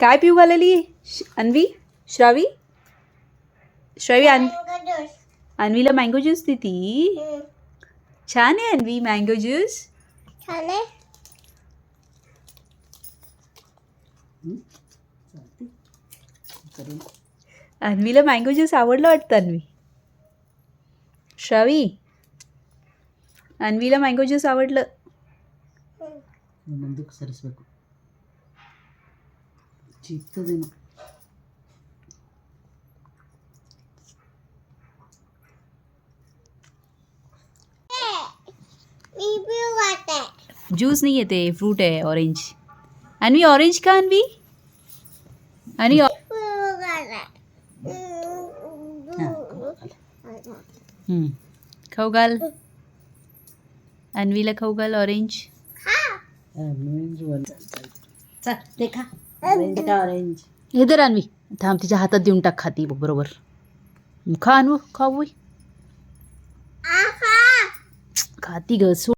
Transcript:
काय पिऊ घालेली? श- अन्वी? श्रावी? श्रावी अन अन्वीला मँगो ज्यूस देती छान आहे अन्वी मँगो ज्यूस छान आहे. अन्वीला मँगो ज्यूस आवडलं वाटतं अन्वी? श्रावी? अन्वीला मँगो ज्यूस आवडलं. जीतते जूस नहीं है ते फ्रूट है ऑरेंज अनवी ऑरेंज का अनवी अनवी हम्म खाओ गाल अनवीला खाऊ गाल ऑरेंज हाँ। देखा ऑरेंज का ऑरेंज हे दर अन्वी थांब तिच्या हातात देऊन टाक खाती बरोबर. खा अनू खाऊ. खाती ग सो